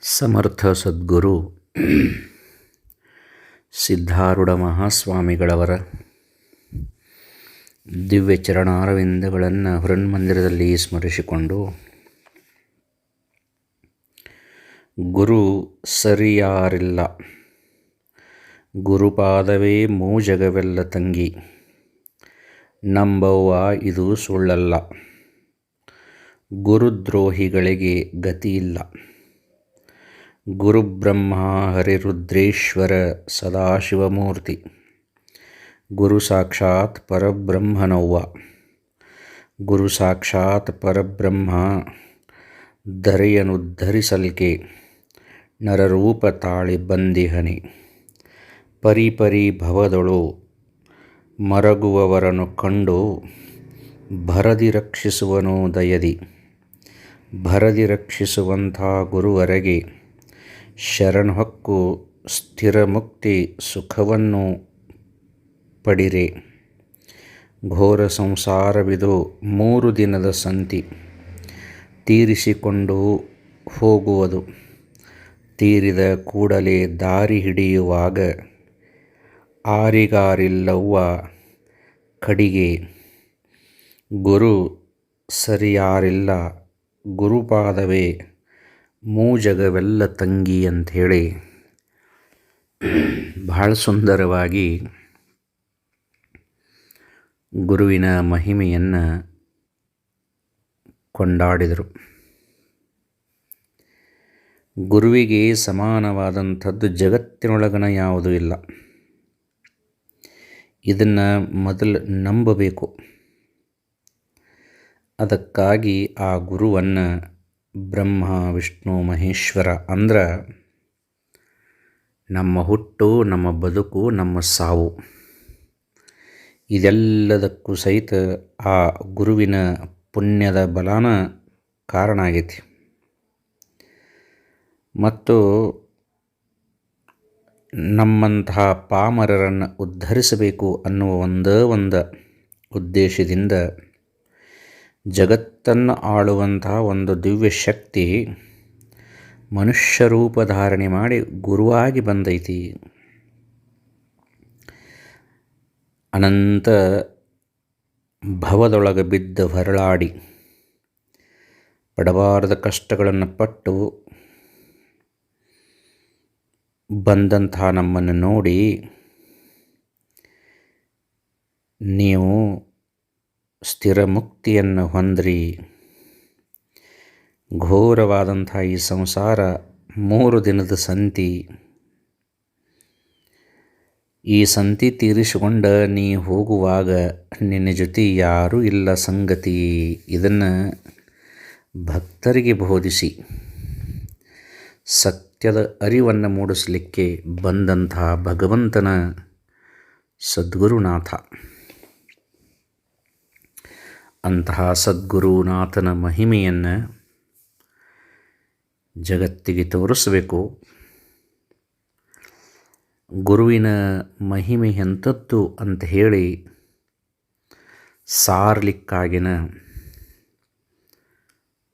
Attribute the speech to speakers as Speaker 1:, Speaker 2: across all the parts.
Speaker 1: ಸಮರ್ಥ ಸದ್ಗುರು ಸಿದ್ಧಾರೂಢ ಮಹಾಸ್ವಾಮಿಗಳವರ ದಿವ್ಯ ಚರಣಾರವಿಂದಗಳನ್ನು ಹೃನ್ಮಂದಿರದಲ್ಲಿ ಸ್ಮರಿಸಿಕೊಂಡು ಗುರು ಸರಿಯಾರಿಲ್ಲ. ಗುರುಪಾದವೇ ಮೂಜಗವೆಲ್ಲ ತಂಗಿ. ನಂಬವ್ವ ಇದು ಸುಳ್ಳಲ್ಲ. ಗುರುದ್ರೋಹಿಗಳಿಗೆ ಗತಿಯಿಲ್ಲ. ಗುರುಬ್ರಹ್ಮ ಹರಿರುದ್ರೇಶ್ವರ ಸದಾಶಿವಮೂರ್ತಿ. ಗುರು ಸಾಕ್ಷಾತ್ ಪರಬ್ರಹ್ಮನವ್ವ. ಗುರು ಸಾಕ್ಷಾತ್ ಪರಬ್ರಹ್ಮ ಧರೆಯನುದ್ಧರಿಸಲ್ಕೆ ನರರೂಪ ತಾಳಿ ಬಂದಿಹನಿ. ಪರಿಪರಿ ಭವದೊಳು ಮರಗುವವರನ್ನು ಕಂಡು ಭರದಿ ರಕ್ಷಿಸುವನು ದಯದಿ. ಭರದಿ ರಕ್ಷಿಸುವಂಥ ಗುರುವರೆಗೆ ಶರಣಹೊಕ್ಕು ಸ್ಥಿರ ಮುಕ್ತಿ ಸುಖವನ್ನು ಪಡಿರೆ. ಘೋರ ಸಂಸಾರವಿದು ಮೂರು ದಿನದ ಸಂತಿ. ತೀರಿಸಿಕೊಂಡು ಹೋಗುವುದು. ತೀರಿದ ಕೂಡಲೇ ದಾರಿ ಹಿಡಿಯುವಾಗ ಆರಿಗಾರಿಲ್ಲವ್ವ ಕಡಿಗೆ. ಗುರು ಸರಿಯಾರಿಲ್ಲ ಗುರುಪಾದವೇ ಮೂಜಗವೆಲ್ಲ ತಂಗಿ ಅಂಥೇಳಿ ಬಹಳ ಸುಂದರವಾಗಿ ಗುರುವಿನ ಮಹಿಮೆಯನ್ನು ಕೊಂಡಾಡಿದರು. ಗುರುವಿಗೆ ಸಮಾನವಾದಂಥದ್ದು ಜಗತ್ತಿನೊಳಗನ ಯಾವುದೂ ಇಲ್ಲ. ಇದನ್ನು ಮೊದಲು ನಂಬಬೇಕು. ಅದಕ್ಕಾಗಿ ಆ ಗುರುವನ್ನು ಬ್ರಹ್ಮ, ವಿಷ್ಣು, ಮಹೇಶ್ವರ ಅಂದ್ರೆ ನಮ್ಮ ಹುಟ್ಟು, ನಮ್ಮ ಬದುಕು, ನಮ್ಮ ಸಾವು. ಇದೆಲ್ಲದಕ್ಕೂ ಸಹಿತ ಆ ಗುರುವಿನ ಪುಣ್ಯದ ಬಲಾನ ಕಾರಣ ಆಗೈತಿ. ಮತ್ತು ನಮ್ಮಂತಹ ಪಾಮರರನ್ನು ಉದ್ಧರಿಸಬೇಕು ಅನ್ನುವ ಒಂದೇ ಒಂದು ಉದ್ದೇಶದಿಂದ ಜಗತ್ತನ್ನು ಆಳುವಂತಹ ಒಂದು ದಿವ್ಯ ಶಕ್ತಿ ಮನುಷ್ಯ ರೂಪ ಧಾರಣೆ ಮಾಡಿ ಗುರುವಾಗಿ ಬಂದೈತಿ. ಅನಂತ ಭವದೊಳಗೆ ಬಿದ್ದ ಹೊರಳಾಡಿ ಪಡಬಾರದ ಕಷ್ಟಗಳನ್ನು ಪಟ್ಟು ಬಂದಂತಹ ನಮ್ಮನ್ನು ನೋಡಿ ನೀವು ಸ್ಥಿರ ಮುಕ್ತಿಯನ್ನು ಹೊಂದ್ರಿ. ಘೋರವಾದಂಥ ಈ ಸಂಸಾರ ಮೂರು ದಿನದ ಸಂತಿ. ಈ ಸಂತಿ ತೀರಿಸಿಕೊಂಡ ನೀ ಹೋಗುವಾಗ ನಿನ್ನ ಜೊತೆ ಯಾರೂ ಇಲ್ಲ ಸಂಗತಿ. ಇದನ್ನು ಭಕ್ತರಿಗೆ ಬೋಧಿಸಿ. ಸತ್ಯದ ಅರಿವನ್ನು ಮೂಡಿಸಲಿಕ್ಕೆ ಬಂದಂಥ ಭಗವಂತನ ಸದ್ಗುರುನಾಥ. ಅಂತಹ ಸದ್ಗುರುನಾಥನ ಮಹಿಮೆಯನ್ನು ಜಗತ್ತಿಗೆ ತೋರಿಸಬೇಕು. ಗುರುವಿನ ಮಹಿಮೆ ಎಂಥದ್ದು ಅಂತ ಹೇಳಿ ಸಾರ್ಲಿಕ್ಕಾಗಿನ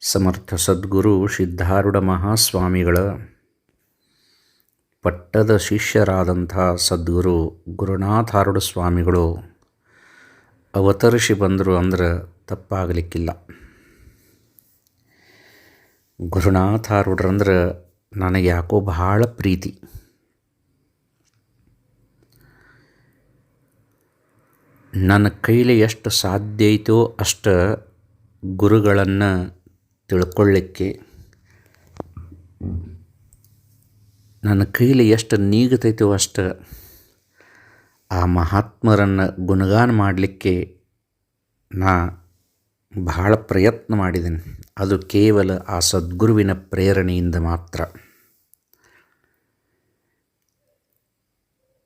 Speaker 1: ಸಮರ್ಥ ಸದ್ಗುರು ಸಿದ್ಧಾರೂಢ ಮಹಾಸ್ವಾಮಿಗಳ ಪಟ್ಟದ ಶಿಷ್ಯರಾದಂಥ ಸದ್ಗುರು ಗುರುನಾಥಾರೂಢ ಸ್ವಾಮಿಗಳು ಅವತರಿಸಿ ಬಂದರು ಅಂದ್ರೆ ತಪ್ಪಾಗಲಿಕ್ಕಿಲ್ಲ. ಗುರುನಾಥಾರೂಢರಂದ್ರೆ ನನಗೆ ಯಾಕೋ ಬಹಳ ಪ್ರೀತಿ. ನನ್ನ ಕೈಲಿ ಎಷ್ಟು ಸಾಧ್ಯ ಐತೋ ಅಷ್ಟು ಗುರುಗಳನ್ನು ತಿಳ್ಕೊಳ್ಳಿಕ್ಕೆ, ನನ್ನ ಕೈಲಿ ಎಷ್ಟು ನೀಗತೈತೋ ಅಷ್ಟು ಆ ಮಹಾತ್ಮರನ್ನು ಗುಣಗಾನ ಮಾಡಲಿಕ್ಕೆ ನಾ ಬಹಳ ಪ್ರಯತ್ನ ಮಾಡಿದ್ದೇನೆ ಅದು ಕೇವಲ ಆ ಸದ್ಗುರುವಿನ ಪ್ರೇರಣೆಯಿಂದ ಮಾತ್ರ.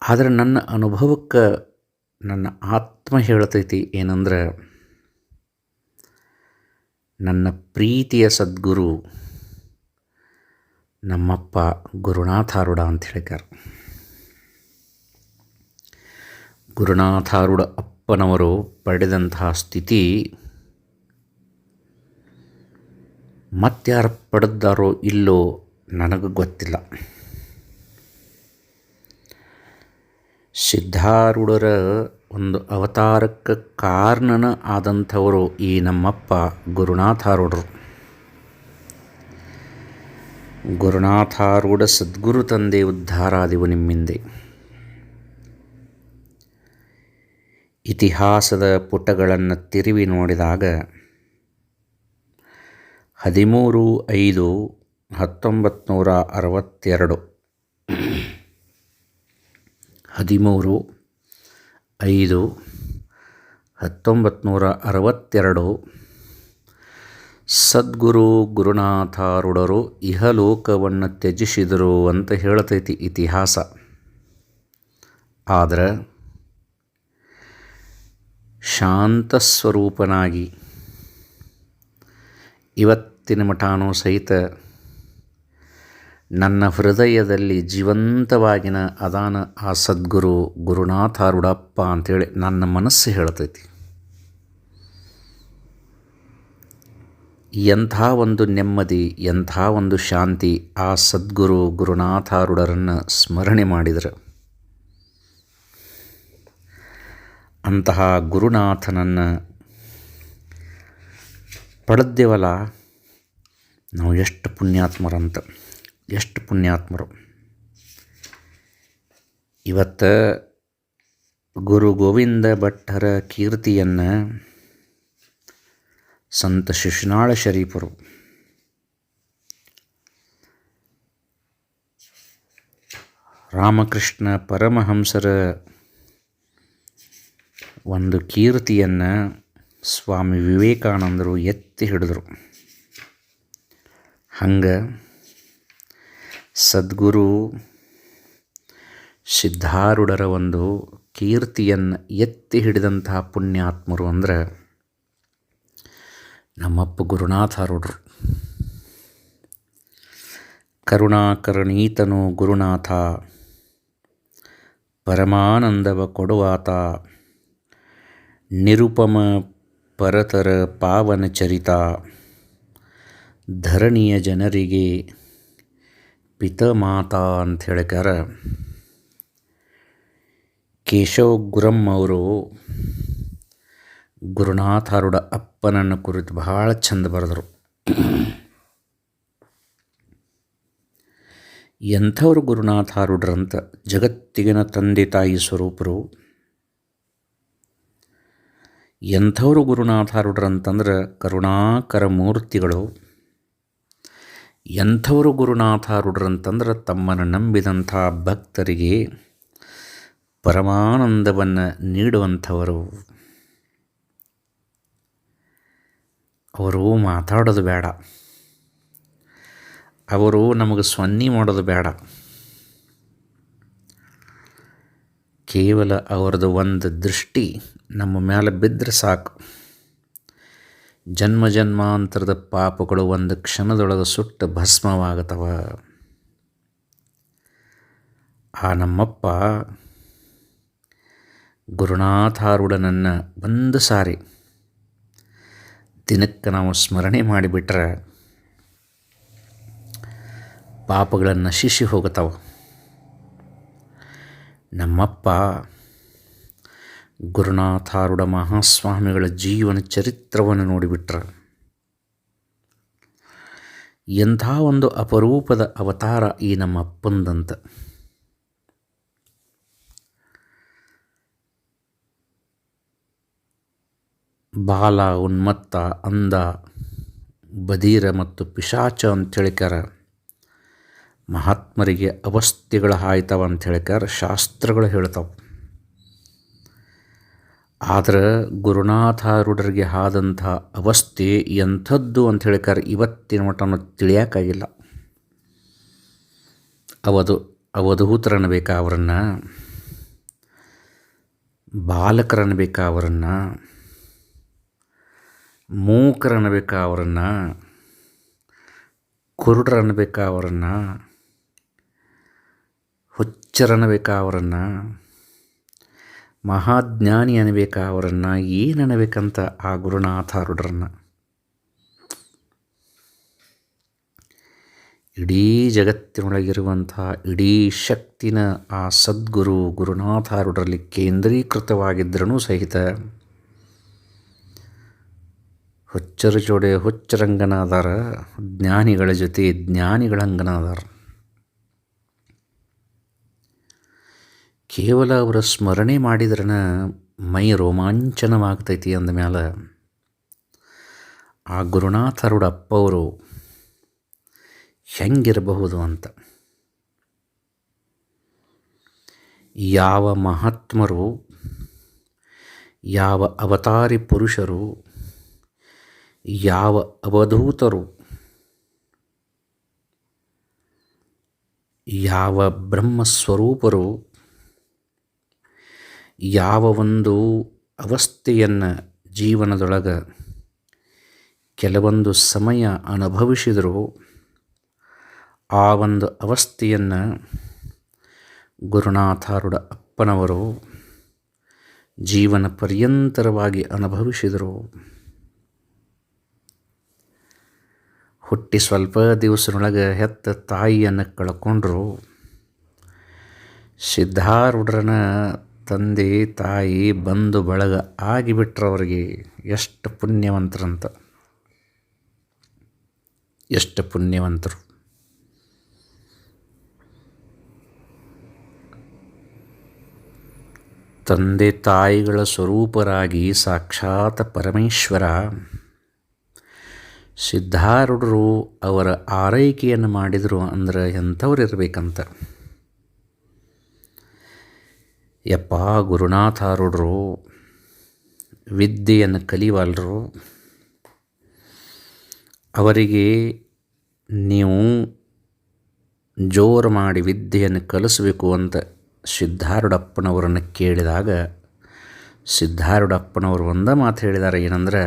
Speaker 1: ಆದರೆ ನನ್ನ ಅನುಭವಕ್ಕೆ ನನ್ನ ಆತ್ಮ ಹೇಳ್ತೈತಿ ಏನಂದ್ರೆ, ನನ್ನ ಪ್ರೀತಿಯ ಸದ್ಗುರು ನಮ್ಮಪ್ಪ ಗುರುನಾಥಾರೂಢ ಅಂತ ಹೇಳಿದ್ದಾರೆ ಗುರುನಾಥಾರೂಢ ಅಪ್ಪನವರು ಪಡೆದಂತಹ ಸ್ಥಿತಿ ಮತ್ಯಾರು ಪಡೆದಾರೋ ಇಲ್ಲೋ ನನಗೆ ಗೊತ್ತಿಲ್ಲ. ಸಿದ್ಧಾರೂಢರ ಒಂದು ಅವತಾರಕ್ಕೆ ಕಾರಣನ ಆದಂಥವರು ಈ ನಮ್ಮಪ್ಪ ಗುರುನಾಥಾರೂಢರು. ಗುರುನಾಥಾರೂಢ ಸದ್ಗುರು ತಂದೆ ಉದ್ಧಾರಾದಿವು ನಿಮ್ಮಿಂದೆ. ಇತಿಹಾಸದ ಪುಟಗಳನ್ನು ತಿರುವಿ ನೋಡಿದಾಗ ಹದಿಮೂರು, ಐದು ಹತ್ತೊಂಬತ್ತು ನೂರ ಅರವತ್ತೆರಡು. ಹದಿಮೂರು, ಐದು ಹತ್ತೊಂಬತ್ತು ನೂರ ಅರವತ್ತೆರಡು. ಸದ್ಗುರು ಗುರುನಾಥಾರುಡರು ಇಹಲೋಕವನ್ನು ತ್ಯಜಿಸಿದರು ಅಂತ ಹೇಳ್ತೈತಿ ಇತಿಹಾಸ. ಆದರೆ ಶಾಂತ ಸ್ವರೂಪನಾಗಿ ಇವತ್ತಿನ ಮಠಾನೂ ಸಹಿತ ನನ್ನ ಹೃದಯದಲ್ಲಿ ಜೀವಂತವಾಗಿನ ಅದಾನ ಆ ಸದ್ಗುರು ಗುರುನಾಥಾರುಡಪ್ಪ ಅಂಥೇಳಿ ನನ್ನ ಮನಸ್ಸು ಹೇಳ್ತೈತಿ. ಎಂಥ ಒಂದು ನೆಮ್ಮದಿ, ಎಂಥ ಒಂದು ಶಾಂತಿ ಆ ಸದ್ಗುರು ಗುರುನಾಥಾರುಡರನ್ನು ಸ್ಮರಣೆ ಮಾಡಿದರೆ. ಅಂತಹ ಗುರುನಾಥನನ್ನು ಪಡೆದೇವಲ್ಲ ನಾವು ಎಷ್ಟು ಪುಣ್ಯಾತ್ಮರಂತ, ಎಷ್ಟು ಪುಣ್ಯಾತ್ಮರು. ಇವತ್ತು ಗುರು ಗೋವಿಂದ ಭಟ್ಟರ ಕೀರ್ತಿಯನ್ನು ಸಂತ ಶಿಶುನಾಳ ಶರೀಫರು ರಾಮಕೃಷ್ಣ ಪರಮಹಂಸರ ಒಂದು ಕೀರ್ತಿಯನ್ನು ಸ್ವಾಮಿ ವಿವೇಕಾನಂದರು ಎತ್ತಿ ಹಿಡಿದರು. ಹಂಗೆ ಸದ್ಗುರು ಸಿದ್ಧಾರೂಢರ ಒಂದು ಕೀರ್ತಿಯನ್ನು ಎತ್ತಿ ಹಿಡಿದಂತಹ ಪುಣ್ಯಾತ್ಮರು ಅಂದರೆ ನಮ್ಮಪ್ಪ ಗುರುನಾಥಾರೂಢರು. ಕರುಣಾಕರಣೀತನು ಗುರುನಾಥ, ಪರಮಾನಂದವ ಕೊಡುವಾತ, ನಿರುಪಮ ಪರತರ ಪಾವನ ಚರಿತ. ಧರಣಿಯ ಜನರಿಗೆ ಪಿತಮಾತಾ ಅಂತ ಹೇಳಿಕಾರ ಕೇಶವ ಗುರಂ ಅವರು ಗುರುನಾಥಾರುಡ ಅಪ್ಪನನ್ನು ಕುರಿತು ಬಹಳ ಚಂದ ಬರೆದರು. ಎಂಥವರು ಗುರುನಾಥಾರುಡ್ರಂತ ಜಗತ್ತಿಗಿನ ತಂದೆ ತಾಯಿ ಸ್ವರೂಪರು? ಎಂಥವರು ಗುರುನಾಥಾರುಡ್ರಂತಂದ್ರೆ ಕರುಣಾಕರ ಮೂರ್ತಿಗಳು? ಎಂಥವರು ಗುರುನಾಥಾರುಡ್ರಂತಂದ್ರೆ ತಮ್ಮನ್ನು ನಂಬಿದಂಥ ಭಕ್ತರಿಗೆ ಪರಮಾನಂದವನ್ನು ನೀಡುವಂಥವರು. ಅವರು ಮಾತಾಡೋದು ಬೇಡ. ಅವರು ನಮಗೆ ಸ್ವನ್ನಿ ಮಾಡೋದು ಬೇಡ. ಕೇವಲ ಅವರದು ಒಂದು ದೃಷ್ಟಿ ನಮ್ಮ ಮೇಲೆ ಬಿದ್ದರೆ ಸಾಕು. ಜನ್ಮ ಜನ್ಮಾಂತರದ ಪಾಪಗಳು ಒಂದು ಕ್ಷಣದೊಳಗೆ ಸುಟ್ಟು ಭಸ್ಮವಾಗತವ. ಆ ನಮ್ಮಪ್ಪ ಗುರುನಾಥಾರುಡನನ್ನು ಒಂದು ಸಾರಿ ದಿನಕ್ಕೆ ನಾವು ಸ್ಮರಣೆ ಮಾಡಿಬಿಟ್ರೆ ಪಾಪಗಳನ್ನು ನಶಿಸಿ ಹೋಗುತ್ತವೆ ನಮ್ಮಪ್ಪ ಗುರುನಾಥಾರುಡ ಮಹಾಸ್ವಾಮಿಗಳ ಜೀವನ ಚರಿತ್ರವನ್ನು ನೋಡಿಬಿಟ್ರೆ. ಎಂಥ ಒಂದು ಅಪರೂಪದ ಅವತಾರ ಈ ನಮ್ಮ ಅಪ್ಪಂದಂತ. ಬಾಲ, ಉನ್ಮತ್ತ ಅಂದ ಬದೀರ ಮತ್ತು ಪಿಶಾಚ ಅಂತ ಹೇಳಿಕಾರ ಮಹಾತ್ಮರಿಗೆ ಅವಸ್ಥೆಗಳು ಹಾಯ್ತಾವ ಅಂತ ಹೇಳಿಕಾರ ಶಾಸ್ತ್ರಗಳು ಹೇಳ್ತಾವೆ. ಆದ್ರೆ ಗುರುನಾಥಾರೂಢರಿಗೆ ಆದಂಥ ಅವಸ್ಥೆ ಎಂಥದ್ದು ಅಂತ ಹೇಳಿಕಾರ ಇವತ್ತಿನ ಮಟ್ಟನ ತಿಳಿಯೋಕ್ಕಾಗಿಲ್ಲ. ಅವಧು ಅವಧೂತರನ್ನಬೇಕಾ ಅವರನ್ನು? ಬಾಲಕರನ್ನಬೇಕಾ ಅವರನ್ನು? ಮೂಕರನ್ನಬೇಕಾ ಅವರನ್ನು? ಕುರುಡರನ್ನಬೇಕಾ ಅವರನ್ನು? ಹುಚ್ಚರನ್ನಬೇಕಾ ಅವರನ್ನು? ಮಹಾಜ್ಞಾನಿ ಅನ್ಬೇಕಾ ಅವರನ್ನು? ಏನು ಅನ್ಬೇಕಂತ ಆ ಗುರುನಾಥಾರುಡ್ರನ್ನು ಇಡೀ ಜಗತ್ತಿನೊಳಗಿರುವಂಥ, ಇಡೀ ಶಕ್ತಿನ ಆ ಸದ್ಗುರು ಗುರುನಾಥಾರುಡರಲ್ಲಿ ಕೇಂದ್ರೀಕೃತವಾಗಿದ್ದರೂ ಸಹಿತ ಹುಚ್ಚರ ಜೋಡೆ ಹುಚ್ಚರಂಗನಾದಾರ, ಜ್ಞಾನಿಗಳ ಜೊತೆ ಜ್ಞಾನಿಗಳಂಗನಾದಾರ. ಕೇವಲ ಅವರ ಸ್ಮರಣೆ ಮಾಡಿದ್ರನ ಮೈ ರೋಮಾಂಚನವಾಗ್ತೈತಿ ಅಂದಮೇಲೆ ಆ ಗುರುನಾಥರುಡ ಅಪ್ಪವರು ಹೆಂಗಿರಬಹುದು ಅಂತ. ಯಾವ ಮಹಾತ್ಮರು, ಯಾವ ಅವತಾರಿ ಪುರುಷರು, ಯಾವ ಅವಧೂತರು, ಯಾವ ಬ್ರಹ್ಮಸ್ವರೂಪರು ಯಾವ ಒಂದು ಅವಸ್ಥೆಯನ್ನು ಜೀವನದೊಳಗೆ ಕೆಲವೊಂದು ಸಮಯ ಅನುಭವಿಸಿದರೂ ಆ ಒಂದು ಅವಸ್ಥೆಯನ್ನು ಗುರುನಾಥಾರುಡ ಅಪ್ಪನವರು ಜೀವನ ಪರ್ಯಂತರವಾಗಿ ಅನುಭವಿಸಿದರು ಹುಟ್ಟಿ ಸ್ವಲ್ಪ ದಿವಸದೊಳಗೆ ಹೆತ್ತ ತಾಯಿಯನ್ನು ಕಳ್ಕೊಂಡ್ರು ಸಿದ್ಧಾರೂಢರನ ತಂದೆ, ತಾಯಿ, ಬಂಧು, ಬಳಗ ಆಗಿಬಿಟ್ರವ್ರಿಗೆ ಎಷ್ಟು ಪುಣ್ಯವಂತರಂತ. ಎಷ್ಟು ಪುಣ್ಯವಂತರು. ತಂದೆ, ತಾಯಿಗಳ ಸ್ವರೂಪರಾಗಿ ಸಾಕ್ಷಾತ್ ಪರಮೇಶ್ವರ, ಸಿದ್ಧಾರೂಢರು ಅವರ ಆರೈಕೆಯನ್ನು ಮಾಡಿದರು ಅಂದ್ರೆ ಎಂಥವ್ರು ಇರಬೇಕಂತ. ಯಪ್ಪ ಗುರುನಾಥಾರೂಢರು, ವಿದ್ಯೆಯನ್ನು ಕಲಿವಲ್ರು ಅವರಿಗೆ ನೀವು ಜೋರು ಮಾಡಿ ವಿದ್ಯೆಯನ್ನು ಕಲಿಸಬೇಕು ಅಂತ ಸಿದ್ಧಾರೂಢಪ್ಪನವರನ್ನು ಕೇಳಿದಾಗ, ಸಿದ್ಧಾರೂಢಪ್ಪನವರು ಒಂದ ಮಾತು ಹೇಳಿದ್ದಾರೆ ಏನಂದ್ರೆ,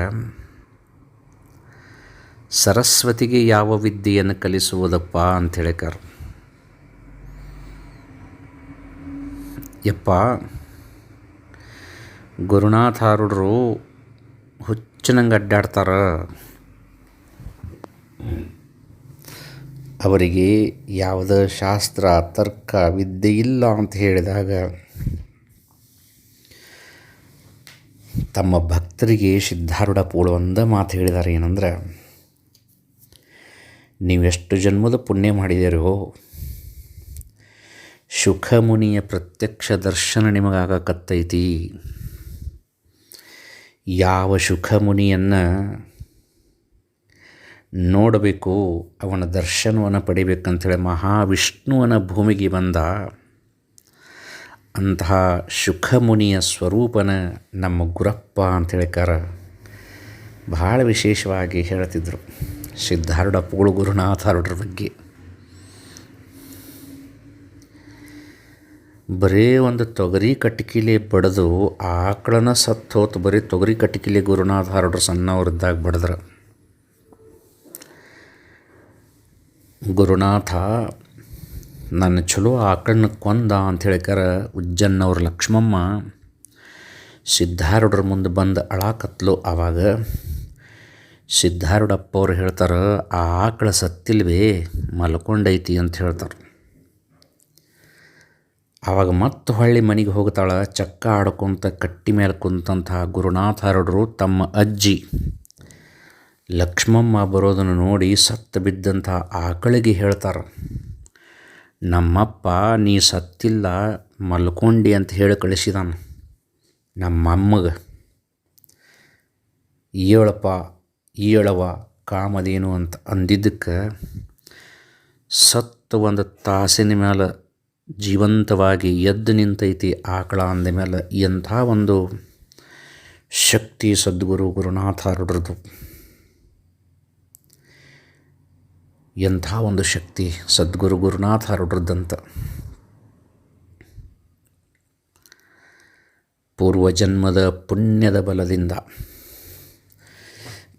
Speaker 1: ಸರಸ್ವತಿಗೆ ಯಾವ ವಿದ್ಯೆಯನ್ನು ಕಲಿಸುವುದಪ್ಪ ಅಂತ ಹೇಳಿಕಾರ ಯಪ್ಪ, ಗುರುನಾಥಾರೂಢರು ಹುಚ್ಚನಂಗೆ ಅಡ್ಡಾಡ್ತಾರೆ. ಅವರಿಗೆ ಯಾವುದೇ ಶಾಸ್ತ್ರ, ತರ್ಕ, ವಿದ್ಯೆ ಇಲ್ಲ ಅಂತ ಹೇಳಿದಾಗ, ತಮ್ಮ ಭಕ್ತರಿಗೆ ಸಿದ್ಧಾರೂಢ ಪೂಳು ಒಂದ ಮಾತು ಹೇಳಿದ್ದಾರೆ ಏನಂದ್ರೆ ನೀವೆಷ್ಟು ಜನ್ಮದ ಪುಣ್ಯ ಮಾಡಿದಿರೋ ಮುನಿಯ ಪ್ರತ್ಯಕ್ಷ ದರ್ಶನ ನಿಮಗಾಗಕತ್ತೈತಿ ಯಾವ ಶುಖಮುನಿಯನ್ನು ನೋಡಬೇಕು, ಅವನ ದರ್ಶನವನ್ನು ಪಡಿಬೇಕಂಥೇಳಿ ಮಹಾವಿಷ್ಣುವನ ಭೂಮಿಗೆ ಬಂದ ಅಂತಹ ಶುಖಮುನಿಯ ಸ್ವರೂಪನ ನಮ್ಮ ಗುರಪ್ಪ ಹೇಳಿಕಾರ ಭಾಳ ವಿಶೇಷವಾಗಿ ಹೇಳ್ತಿದ್ರು. ಸಿದ್ಧಾರೂಢ ಪೂಳು ಗುರುನಾಥಾರೂಢರ ಬಗ್ಗೆ. ಬರೀ ಒಂದು ತೊಗರಿ ಕಟ್ಕಿಲಿ ಬಡಿದು ಆಕಳನ ಸತ್ತು ಹೋತು. ಬರೀ ತೊಗರಿ ಕಟ್ಕಿಲೆ ಗುರುನಾಥ ಹರುಡ್ರ ಸಣ್ಣವರಿದ್ದಾಗ ಬಡದ್ರ. ಗುರುನಾಥ, ನನ್ನ ಚಲೋ ಆಕಳನ್ನ ಕೊಂದ ಅಂತ ಹೇಳಿಕಾರ ಉಜ್ಜನ್ನವ್ರ ಲಕ್ಷ್ಮಮ್ಮ. ಸಿದ್ಧಾರೂಢರ ಮುಂದೆ ಬಂದು ಅಳಾಕತ್ಲು ಆವಾಗ ಸಿದ್ಧಾರೂಢಪ್ಪ ಅವ್ರು ಹೇಳ್ತಾರೆ, ಆ ಆಕಳ ಸತ್ತಿಲ್ವೇ, ಮಲ್ಕೊಂಡೈತಿ ಅಂತ ಹೇಳ್ತಾರೆ. ಆವಾಗ ಮತ್ತೆ ಹೊಳ್ಳಿ ಮನೆಗೆ ಹೋಗ್ತಾಳೆ, ಚಕ್ಕ ಆಡ್ಕೊಂತ ಕಟ್ಟಿ ಮೇಲೆ ಕುಂತಹ ಹರಡ್ರು ತಮ್ಮ ಅಜ್ಜಿ. ಲಕ್ಷ್ಮಮ್ಮ ಬರೋದನ್ನು ನೋಡಿ ಸತ್ತು ಬಿದ್ದಂಥ ಆಕಳಿಗೆ ಹೇಳ್ತಾರೆ, ನಮ್ಮಪ್ಪ ನೀ ಸತ್ತಿಲ್ಲ, ಮಲ್ಕೊಂಡಿ ಅಂತ ಹೇಳಿ ಕಳಿಸಿದಾನ ನಮ್ಮಮ್ಮಗೆ. ಏಳಪ್ಪ ಏಳವ ಕಾಮದೇನು ಅಂತ ಅಂದಿದ್ದಕ್ಕೆ ಸತ್ತು ಒಂದು ತಾಸಿನ ಮೇಲೆ ಜೀವಂತವಾಗಿ ಎದ್ದು ನಿಂತೈತಿ ಆಕಳ ಅಂದ ಮೇಲೆ ಎಂಥ ಒಂದು ಶಕ್ತಿ ಸದ್ಗುರು ಗುರುನಾಥಾರೂಢರದು ಎಂಥ ಒಂದು ಶಕ್ತಿ ಸದ್ಗುರು ಗುರುನಾಥಾರೂಢರದ್ದಂತ ಪೂರ್ವಜನ್ಮದ ಪುಣ್ಯದ ಬಲದಿಂದ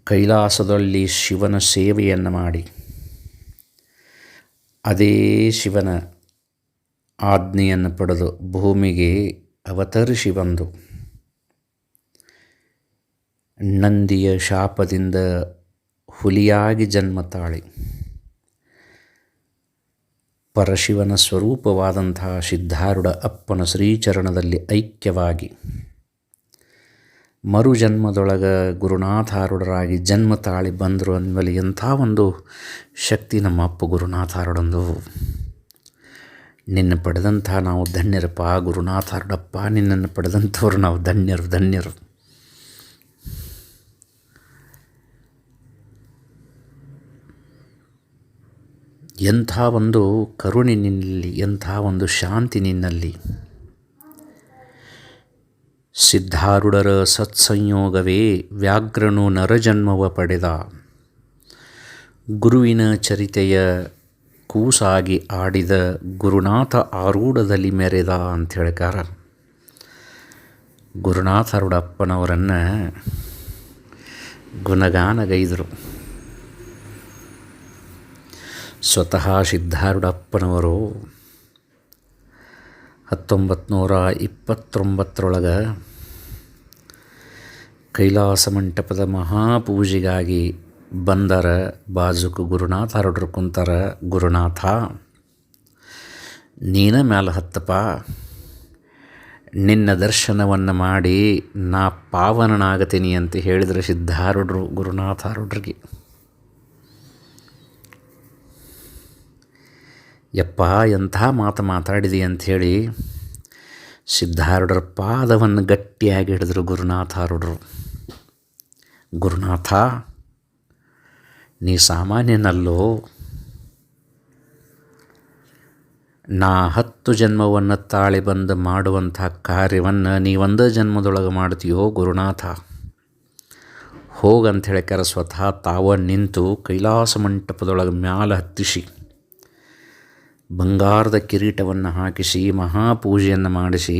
Speaker 1: ಕೈಲಾಸದಲ್ಲಿ ಶಿವನ ಸೇವೆಯನ್ನು ಮಾಡಿ, ಅದೇ ಶಿವನ ಆಜ್ಞೆಯನ್ನು ಪಡೆದು ಭೂಮಿಗೆ ಅವತರಿಸಿ ಬಂದು ನಂದಿಯ ಶಾಪದಿಂದ ಹುಲಿಯಾಗಿ ಜನ್ಮ ತಾಳಿ. ಪರಶಿವನ ಸ್ವರೂಪವಾದಂತಹ ಸಿದ್ಧಾರೂಢ ಅಪ್ಪನ ಶ್ರೀಚರಣದಲ್ಲಿ ಐಕ್ಯವಾಗಿ ಮರುಜನ್ಮದೊಳಗ ಗುರುನಾಥಾರೂಢರಾಗಿ ಜನ್ಮ ತಾಳಿ ಬಂದರು ಅಂದಮೇಲೆ ಎಂಥ ಒಂದು ಶಕ್ತಿ ನಮ್ಮ ಅಪ್ಪ ಗುರುನಾಥಾರೂಢಂದು. ನಿನ್ನ ಪಡೆದಂಥ ನಾವು ಧನ್ಯರಪ್ಪ ಗುರುನಾಥಾರೂಢಪ್ಪ ನಿನ್ನನ್ನು ಪಡೆದಂಥವ್ರು ನಾವು ಧನ್ಯರು ಧನ್ಯರು. ಎಂಥ ಒಂದು ಕರುಣೆ ನಿನ್ನಲ್ಲಿ, ಎಂಥ ಒಂದು ಶಾಂತಿ ನಿನ್ನಲ್ಲಿ. ಸಿದ್ಧಾರುಡರ ಸತ್ಸಂಯೋಗವೇ ವ್ಯಾಘ್ರನು ನರಜನ್ಮವ ಪಡೆದ. ಗುರುವಿನ ಚರಿತೆಯ ಕೂಸಾಗಿ ಆಡಿದ ಗುರುನಾಥ ಆರೂಢದಲ್ಲಿ ಮೆರೆದ ಅಂತ ಹೇಳ್ಕಾರ ಗುರುನಾಥರುಡಪ್ಪನವರನ್ನು ಗುಣಗಾನಗೈದರು. ಸ್ವತಃ ಸಿದ್ಧಾರುಡಪ್ಪನವರು ಹತ್ತೊಂಬತ್ತು ನೂರ ಇಪ್ಪತ್ತೊಂಬತ್ತರೊಳಗೆ ಕೈಲಾಸ ಮಂಟಪದ ಮಹಾಪೂಜೆಗಾಗಿ ಬಂದರ ಬಾಜುಕು ಗುರುನಾಥ, ಹರಡ್ರು ಕುಂತಾರ, ಗುರುನಾಥ, ನೀನ ಮ್ಯಾಲ ಹತ್ತಪ್ಪ ನಿನ್ನ ದರ್ಶನವನ್ನು ಮಾಡಿ ನಾ ಪಾವನನಾಗತೀನಿ ಅಂತ ಹೇಳಿದರೆ ಸಿದ್ಧಾರುಡ್ರು ಗುರುನಾಥ ಹರಡ್ರಿಗೆ. ಯಪ್ಪ, ಎಂಥ ಮಾತು ಮಾತಾಡಿದಿ ಅಂಥೇಳಿ ಸಿದ್ಧಾರುಡ್ರ ಪಾದವನ್ನು ಗಟ್ಟಿಯಾಗಿ ಹಿಡಿದ್ರು ಗುರುನಾಥ ಹರಡ್ರು. ಗುರುನಾಥ ನೀ ಸಾಮಾನ್ಯನಲ್ಲೋ, ನಾ ಹತ್ತು ಜನ್ಮವನ್ನು ತಾಳಿ ಬಂದು ಮಾಡುವಂಥ ಕಾರ್ಯವನ್ನು ನೀ ಒಂದೇ ಜನ್ಮದೊಳಗೆ ಮಾಡ್ತೀಯೋ ಗುರುನಾಥ. ಹೋಗಂತ ಕರೆ ಸ್ವತಃ ತಾವ ನಿಂತು ಕೈಲಾಸ ಮಂಟಪದೊಳಗೆ ಮ್ಯಾಲ ಹತ್ತಿಸಿ, ಬಂಗಾರದ ಕಿರೀಟವನ್ನು ಹಾಕಿಸಿ, ಮಹಾಪೂಜೆಯನ್ನು ಮಾಡಿಸಿ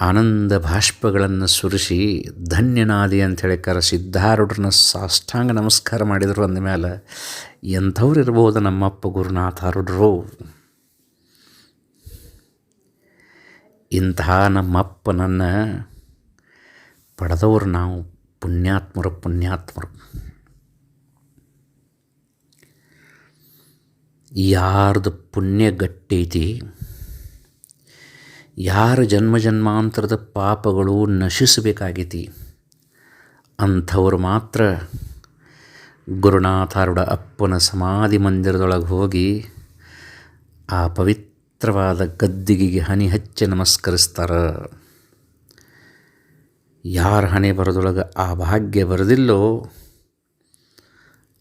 Speaker 1: ಆನಂದ ಭಾಷ್ಪಗಳನ್ನು ಸುರಿಸಿ ಧನ್ಯನಾದಿ ಕರ ಸಿದ್ಧಾರೂಢರನ್ನ ಸಾಷ್ಟಾಂಗ ನಮಸ್ಕಾರ ಮಾಡಿದರು ಅಂದಮೇಲೆ ಎಂಥವ್ರು ಇರ್ಬೋದು ನಮ್ಮಪ್ಪ ಗುರುನಾಥಾರೂಢರು. ಇಂತಹ ನಮ್ಮಪ್ಪನನ್ನು ಪಡೆದವರು ನಾವು ಪುಣ್ಯಾತ್ಮರು ಪುಣ್ಯಾತ್ಮರು. ಯಾರ್ದು ಪುಣ್ಯ ಗಟ್ಟೈತಿ ಯಾರ ಜನ್ಮ ಜನ್ಮಾಂತರದ ಪಾಪಗಳು ನಶಿಸಬೇಕಾಗೈತಿ? ಅಂಥವ್ರು ಮಾತ್ರ ಗುರುನಾಥಾರುಡ ಅಪ್ಪನ ಸಮಾಧಿ ಮಂದಿರದೊಳಗೆ ಹೋಗಿ ಆ ಪವಿತ್ರವಾದ ಗದ್ದಿಗೆಗೆ ಹನಿ ಹಚ್ಚಿ ನಮಸ್ಕರಿಸ್ತಾರೆ. ಯಾರ ಹಣೆ ಬರೋದೊಳಗೆ ಆ ಭಾಗ್ಯ ಬರೋದಿಲ್ಲೋ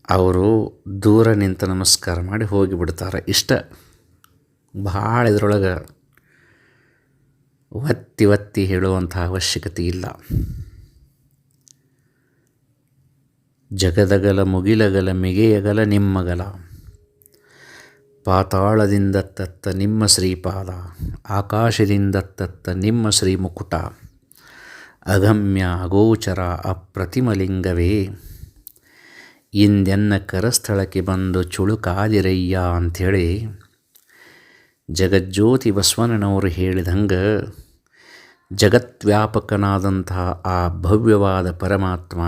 Speaker 1: ಅವರು ದೂರ ನಿಂತು ನಮಸ್ಕಾರ ಮಾಡಿ ಹೋಗಿಬಿಡ್ತಾರೆ. ಇಷ್ಟ ಭಾಳ ಇದ್ರೊಳಗೆ ಒತ್ತಿ ಒತ್ತಿ ಹೇಳುವಂಥ ಅವಶ್ಯಕತೆ ಇಲ್ಲ. ಜಗದಗಲ ಮುಗಿಲಗಲ ಮಿಗೆಯಗಲ ನಿಮ್ಮಗಲ. ಪಾತಾಳದಿಂದ ತತ್ತ ನಿಮ್ಮ ಶ್ರೀಪಾದ, ಆಕಾಶದಿಂದ ತತ್ತ ನಿಮ್ಮ ಶ್ರೀಮುಕುಟ. ಅಗಮ್ಯ ಅಗೋಚರ ಅಪ್ರತಿಮಲಿಂಗವೇ. ಇಂದೆನ್ನ ಕರಸ್ಥಳಕ್ಕೆ ಬಂದು ಚುಳುಕಾದಿರಯ್ಯ ಅಂಥೇಳಿ. ಜಗಜ್ಯೋತಿ ಬಸವಣ್ಣನವರು ಹೇಳಿದಂಗೆ ಜಗತ್ವ್ಯಾಪಕನಾದಂಥ ಆ ಭವ್ಯವಾದ ಪರಮಾತ್ಮ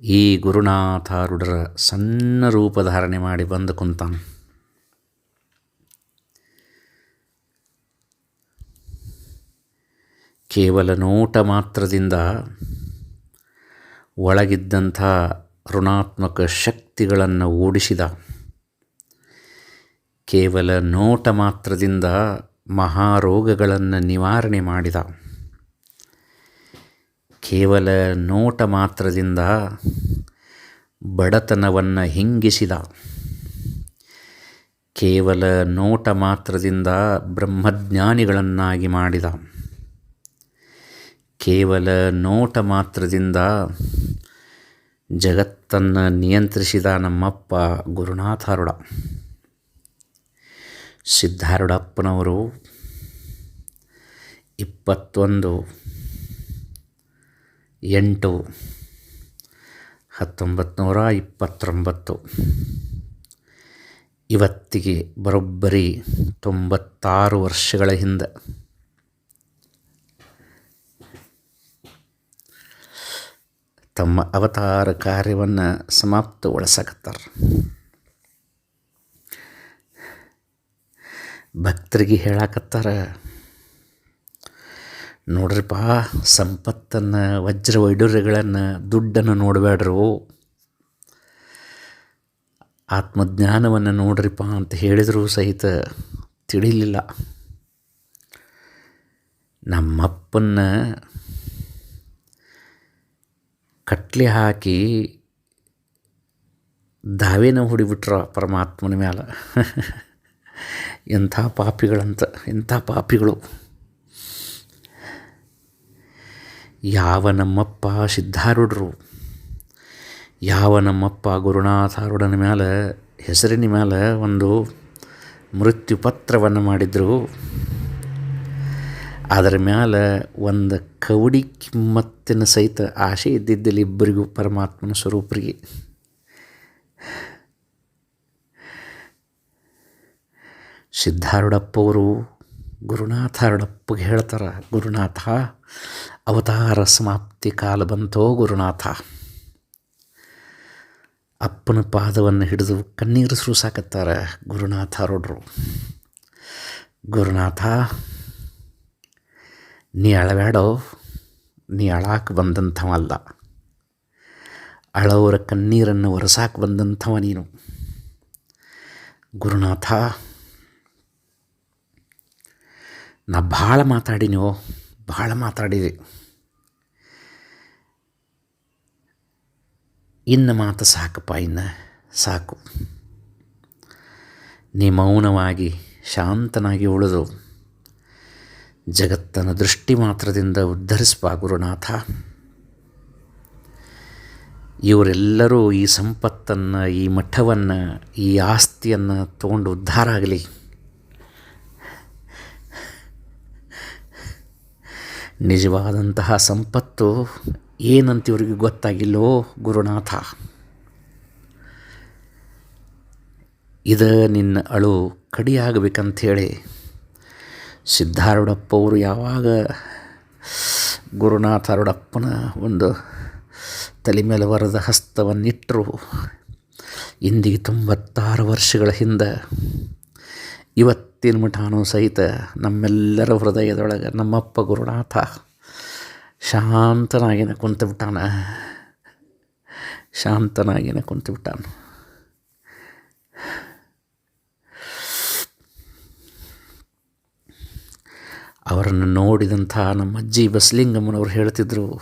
Speaker 1: ಈ ಗುರುನಾಥಾರುಡರ ಸಣ್ಣ ರೂಪ ಧಾರಣೆ ಮಾಡಿ ಬಂದು ಕುಂತಾನೆ. ಕೇವಲ ನೋಟ ಮಾತ್ರದಿಂದ ಒಳಗಿದ್ದಂಥ ಋಣಾತ್ಮಕ ಶಕ್ತಿಗಳನ್ನು ಓಡಿಸಿದ ಕೇವಲ ನೋಟ ಮಾತ್ರದಿಂದ ಮಹಾರೋಗಗಳನ್ನು ನಿವಾರಣೆ ಮಾಡಿದ. ಕೇವಲ ನೋಟ ಮಾತ್ರದಿಂದ ಬಡತನವನ್ನು ಹಿಂಗಿಸಿದ. ಕೇವಲ ನೋಟ ಮಾತ್ರದಿಂದ ಬ್ರಹ್ಮಜ್ಞಾನಿಗಳನ್ನಾಗಿ ಮಾಡಿದ. ಕೇವಲ ನೋಟ ಮಾತ್ರದಿಂದ ಜಗತ್ತನ್ನು ನಿಯಂತ್ರಿಸಿದ ನಮ್ಮಪ್ಪ ಗುರುನಾಥಾರುಡ ಸಿದ್ಧಾರುಡಪ್ಪನವರು ಇಪ್ಪತ್ತೊಂದು, ಎಂಟು ಹತ್ತೊಂಬತ್ತು ನೂರ ಇಪ್ಪತ್ತೊಂಬತ್ತು. ಇವತ್ತಿಗೆ ಬರೋಬ್ಬರಿ ತೊಂಬತ್ತಾರು ವರ್ಷಗಳ ಹಿಂದೆ. ತಮ್ಮ ಅವತಾರ ಕಾರ್ಯವನ್ನು ಸಮಾಪ್ತಗೊಳಿಸಕತ್ತಾರೆ. ಭಕ್ತರಿಗೆ ಹೇಳಾಕತ್ತಾರ. ನೋಡ್ರಿಪ್ಪ ಸಂಪತ್ತನ್ನು, ವಜ್ರ ವೈಡೂರ್ಯಗಳನ್ನು ದುಡ್ಡನ್ನು ನೋಡಬೇಡ್ರು ಆತ್ಮಜ್ಞಾನವನ್ನು ನೋಡ್ರಿಪ್ಪ ಅಂತ ಹೇಳಿದರೂ ಸಹಿತ ತಿಳಿಲಿಲ್ಲ. ನಮ್ಮಪ್ಪನ್ನ ಕಟ್ಲೆ ಹಾಕಿ ದಾವೇನ ಹೊಡಿಬಿಟ್ರ ಪರಮಾತ್ಮನ ಮ್ಯಾಲ. ಎಂಥ ಪಾಪಿಗಳಂತ, ಎಂಥ ಪಾಪಿಗಳು. ಯಾವ ನಮ್ಮಪ್ಪ ಸಿದ್ಧಾರೂಢರು, ಯಾವ ನಮ್ಮಪ್ಪ ಗುರುನಾಥಾರೂಢನ ಮೇಲೆ ಹೆಸರಿನ ಮೇಲೆ ಒಂದು ಮೃತ್ಯು ಪತ್ರವನ್ನು ಮಾಡಿದರು. ಅದರ ಮೇಲೆ ಒಂದು ಕವಡಿ ಕಿಮ್ಮತ್ತಿನ ಸಹಿತ ಆಶೆ ಇದ್ದಿದ್ದಿಲ್ಲ ಇಬ್ಬರಿಗೂ ಪರಮಾತ್ಮನ ಸ್ವರೂಪರಿಗೆ. ಸಿದ್ಧಾರೂಢಪ್ಪವರು ಗುರುನಾಥಾರೂಢಪ್ಪಗೆ ಹೇಳ್ತಾರೆ, ಗುರುನಾಥ, ಅವತಾರ ಸಮಾಪ್ತಿ ಕಾಲ ಬಂತೋ ಗುರುನಾಥ. ಅಪ್ಪನ ಪಾದವನ್ನು ಹಿಡಿದು ಕಣ್ಣೀರು ಸುರಿಸಾಕತ್ತಾರ ಗುರುನಾಥ ರೋಡ್ರು ಗುರುನಾಥ, ನೀ ಅಳಬೇಡೋ ನೀ ಅಳಾಕೆ ಬಂದಂಥವಲ್ಲ ಅಳವರ ಕಣ್ಣೀರನ್ನು ಒರೆಸಾಕೆ ಬಂದಂಥವ ನೀನು. ಗುರುನಾಥ ನಾ ಭಾಳ ಮಾತಾಡಿನೋ ಭಾಳ ಮಾತಾಡಿದೆ. ಇನ್ನು ಮಾತು ಸಾಕಪ್ಪ, ಇನ್ನು ಸಾಕು. ನೀ ಮೌನವಾಗಿ ಶಾಂತನಾಗಿ ಉಳಿದು, ಜಗತ್ತನ ದೃಷ್ಟಿ ಮಾತ್ರದಿಂದ ಉದ್ಧರಿಸ್ಪ ಗುರುನಾಥ. ಇವರೆಲ್ಲರೂ ಈ ಸಂಪತ್ತನ್ನು, ಈ ಮಠವನ್ನು, ಈ ಆಸ್ತಿಯನ್ನು ತಗೊಂಡು ಉದ್ಧಾರ ಆಗಲಿ. ನಿಜವಾದಂತಹ ಸಂಪತ್ತು ಏನಂತ ಇವರಿಗೆ ಗೊತ್ತಾಗಿಲ್ಲೋ ಗುರುನಾಥ. ಇದ ನಿನ್ನ ಅಳು ಕಡಿಯಾಗಬೇಕಂಥೇಳಿ ಸಿದ್ಧಾರೂಢಪ್ಪವರು ಯಾವಾಗ ಗುರುನಾಥರುಡಪ್ಪನ ಒಂದು ತಲೆ ಮೇಲೆ ವರದ ಹಸ್ತವನ್ನಿಟ್ಟರು ಇಂದಿಗೆ ತೊಂಬತ್ತಾರು ವರ್ಷಗಳ ಹಿಂದೆ ಇವತ್ತಿನ ಮಠಾನು ಸಹಿತ ನಮ್ಮೆಲ್ಲರ ಹೃದಯದೊಳಗೆ ನಮ್ಮಪ್ಪ ಗುರುನಾಥ ಶಾಂತನಾಗಿನ ಕುಂತುಬಿಟ್ಟಾನ ಶಾಂತನಾಗಿನ ಕುಂತುಬಿಟ್ಟಾನ ಅವರನ್ನು ನೋಡಿದಂಥ ನಮ್ಮ ಅಜ್ಜಿ ಬಸಲಿಂಗಮ್ಮನವರು ಹೇಳ್ತಿದ್ರು,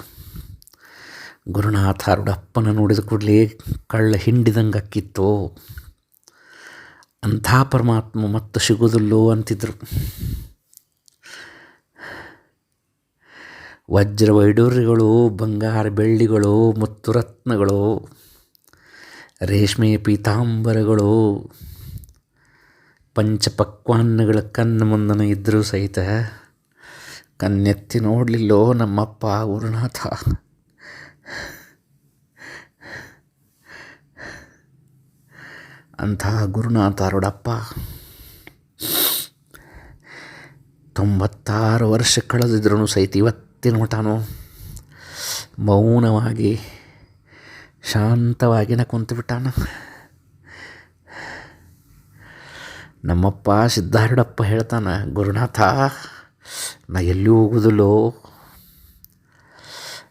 Speaker 1: ಗುರುನಾಥ ಅಪ್ಪನ ನೋಡಿದ ಕೂಡಲೇ ಕಳ್ಳ ಹಿಂಡಿದಂಗೆ ಅಕ್ಕಿತ್ತು. ಅಂಥ ಪರಮಾತ್ಮ ಮತ್ತು ಸಿಗೋದಿಲ್ಲೋ ಅಂತಿದ್ರು. ವಜ್ರ ವೈಡೂರ್ಯಗಳು, ಬಂಗಾರ ಬೆಳ್ಳಿಗಳು ಮುತ್ತು ರತ್ನಗಳು ರೇಷ್ಮೆ ಪೀತಾಂಬರಗಳು, ಪಂಚಪಕ್ವಾನ್ನಗಳ ಕಣ್ಣು ಮುಂದನ ಇದ್ದರೂ ಸಹಿತ ಕನ್ನೆತ್ತಿ ನೋಡಲಿಲ್ಲೋ ನಮ್ಮಪ್ಪ ಗುರುನಾಥ. ಅಂತಹ ಗುರುನಾಥ ಅರುಡಪ್ಪ. ತೊಂಬತ್ತಾರು ವರ್ಷ ಕಳೆದಿದ್ರು ಸಹಿತ ಇವತ್ತಿನ ಮಟಾನು ಮೌನವಾಗಿ ಶಾಂತವಾಗಿನ ಕುಂತು ಕುಂತುಬಿಟ್ಟಾನ ನಮ್ಮಪ್ಪ ಸಿದ್ಧಾರೂಢಪ್ಪ ಹೇಳ್ತಾನೆ, ಗುರುನಾಥ, ನಾ ಎಲ್ಲಿ ಹೋಗುದಿಲ್ಲೋ?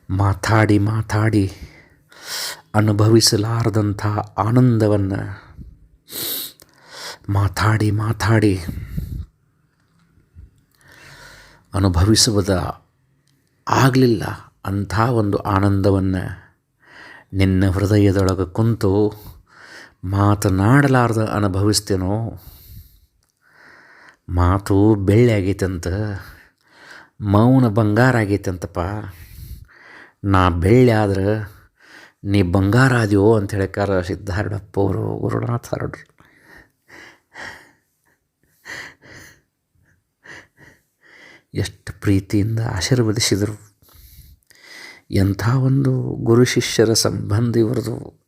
Speaker 1: ಮಾತಾಡಿ ಮಾತಾಡಿ ಅನುಭವಿಸಲಾರದಂಥ ಆನಂದವನ್ನು ಮಾತಾಡಿ ಮಾತಾಡಿ. ಅನುಭವಿಸುವುದ ಆಗಲಿಲ್ಲ. ಅಂಥ ಒಂದು ಆನಂದವನ್ನು ನಿನ್ನ ಹೃದಯದೊಳಗೆ ಕುಂತು ಮಾತನಾಡಲಾರ್ದ ಅನುಭವಿಸ್ತೇನೋ? ಮಾತು ಬೆಳ್ಳಿ ಆಗೈತಂತ, ಮೌನ ಬಂಗಾರ ಆಗೈತಂತಪ್ಪ. ನಾ ಬೆಳ್ಳಿ ಆದ್ರೆ ನೀ ಬಂಗಾರ ಆದ್ಯೋ ಅಂತ ಹೇಳಿಕಾರ ಸಿದ್ಧಾರೂಢಪ್ಪ ಅವರು, ಗುರುನಾಥ ಹರಡ್ರು ಎಷ್ಟು ಪ್ರೀತಿಯಿಂದ ಆಶೀರ್ವದಿಸಿದರು. ಎಂಥ ಒಂದು ಗುರು ಶಿಷ್ಯರ ಸಂಬಂಧ ಇವ್ರದು.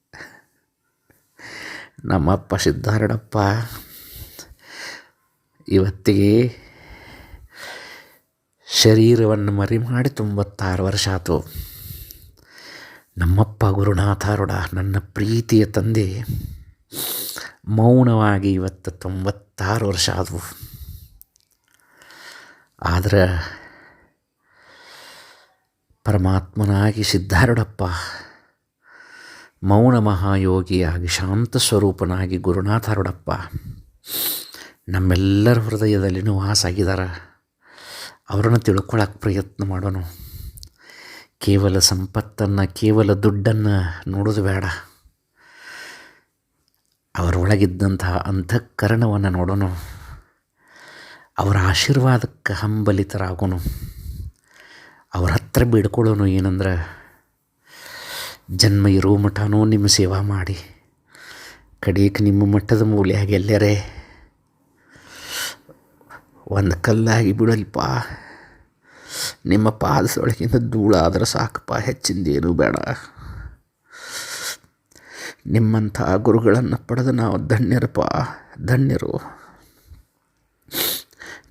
Speaker 1: ನಮ್ಮಪ್ಪ ಸಿದ್ಧಾರೂಢಪ್ಪ, ಇವತ್ತಿಗೆ ಶರೀರವನ್ನು ಮರಿ ಮಾಡಿ ತೊಂಬತ್ತಾರು ವರ್ಷ ಆಯಿತು ನಮ್ಮಪ್ಪ ಗುರುನಾಥಾರುಡ ನನ್ನ ಪ್ರೀತಿಯ ತಂದೆ, ಮೌನವಾಗಿ ಇವತ್ತು ತೊಂಬತ್ತಾರು ವರ್ಷ ಆದವು. ಆದ್ರೆ ಪರಮಾತ್ಮನಾಗಿ ಸಿದ್ಧಾರೂಢಪ್ಪ, ಮೌನ ಮಹಾಯೋಗಿಯಾಗಿ ಶಾಂತ ಸ್ವರೂಪನಾಗಿ ಗುರುನಾಥರುಡಪ್ಪ ನಮ್ಮೆಲ್ಲರ ಹೃದಯದಲ್ಲಿ ವಾಸ ಆಗಿದ್ದಾರೆ ಅವರನ್ನು ತಿಳ್ಕೊಳ್ಳೋಕೆ ಪ್ರಯತ್ನ ಮಾಡೋಣ ಕೇವಲ ಸಂಪತ್ತನ್ನು, ಕೇವಲ ದುಡ್ಡನ್ನು ನೋಡೋದು ಬೇಡ. ಅವರೊಳಗಿದ್ದಂತಹ ಅಂತಃಕರಣವನ್ನು ನೋಡೋಣ ಅವರ ಆಶೀರ್ವಾದಕ್ಕೆ ಹಂಬಲಿತರಾಗೋನು, ಅವ್ರ ಹತ್ರ ಬೇಡ್ಕೊಳ್ಳೋನು ಏನಂದ್ರೆ, ಜನ್ಮ ಇರೋ ಮಠನೂ ನಿಮ್ಮ ಸೇವಾ ಮಾಡಿ ಕಡೆಯಕ್ಕೆ ನಿಮ್ಮ ಮಠದ ಮೂಲೆಯಾಗೆಲ್ಲರೇ ಒಂದು ಕಲ್ಲಾಗಿ ಬಿಡಲ್ಪ. ನಿಮ್ಮ ಪಾದದೊಳಗಿಂದ ಧೂಳಾದ್ರೆ ಸಾಕಪ್ಪ, ಹೆಚ್ಚಿಂದೇನು ಬೇಡ. ನಿಮ್ಮಂಥ ಗುರುಗಳನ್ನು ಪಡೆದು ನಾವು ಧನ್ಯರಪ್ಪ, ಧನ್ಯರು.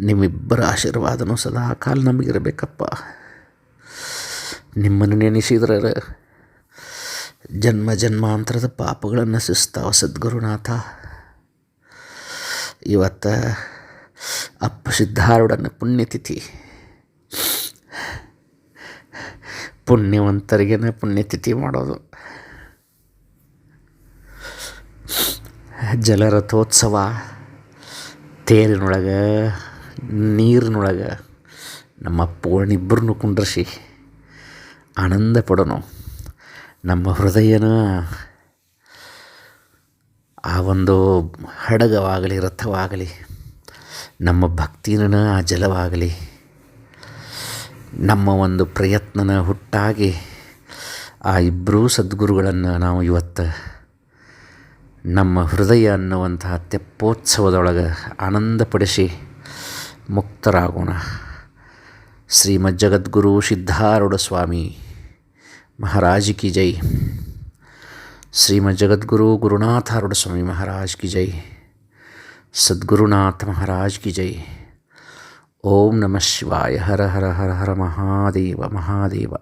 Speaker 1: ನಿಮ್ಮಿಬ್ಬರ ಆಶೀರ್ವಾದನೂ ಸದಾ ಕಾಲ ನಮಗಿರಬೇಕಪ್ಪ. ನಿಮ್ಮನ್ನು ನೆನೆಸಿದ್ರೆ ಜನ್ಮ ಜನ್ಮಾಂತರದ ಪಾಪಗಳನ್ನು ಸಿಸ್ತಾವ ಸದ್ಗುರುನಾಥ. ಇವತ್ತು ಅಪ್ಪ ಸಿದ್ಧಾರೂಢನ ಪುಣ್ಯತಿಥಿ. ಪುಣ್ಯವಂತರಿಗೇನೆ ಪುಣ್ಯತಿಥಿ ಮಾಡೋದು. ಜಲರಥೋತ್ಸವ, ತೇರಿನೊಳಗೆ, ನೀರಿನೊಳಗೆ ನಮ್ಮ ಪೋಣಿಬ್ಬರನ್ನು ಕುಂಡ್ರಿಸಿ ಆನಂದ ಪಡೋನು. ನಮ್ಮ ಹೃದಯನ ಆ ಒಂದು ಹಡಗವಾಗಲಿ, ರಥವಾಗಲಿ, ನಮ್ಮ ಭಕ್ತಿನ ಆ ಜಲವಾಗಲಿ ನಮ್ಮ ಒಂದು ಪ್ರಯತ್ನನ ಹುಟ್ಟಾಗಿ ಆ ಇಬ್ಬರೂ ಸದ್ಗುರುಗಳನ್ನು ನಾವು ಇವತ್ತು ನಮ್ಮ ಹೃದಯ ಅನ್ನುವಂತಹ ತೆಪ್ಪೋತ್ಸವದೊಳಗೆ ಆನಂದಪಡಿಸಿ ಮುಕ್ತರಾಗೋಣ. ಶ್ರೀಮಜ್ಜಗದ್ಗುರು ಸಿದ್ಧಾರೂಢ ಸ್ವಾಮಿ ಮಹಾರಾಜ್ ಕಿ ಜೈ. ಶ್ರೀಮಜ್ಜಗದ್ಗುರು ಗುರುನಾಥಾರೂಢ ಸ್ವಾಮಿ ಮಹಾರಾಜ್ ಕಿ ಜೈ. ಸದ್ಗುರುನಾಥ ಮಹಾರಾಜ್ ಕಿ ಜೈ. ఓం నమ శివాయ. హర హర హర హర మహాదేవ మహాదేవ.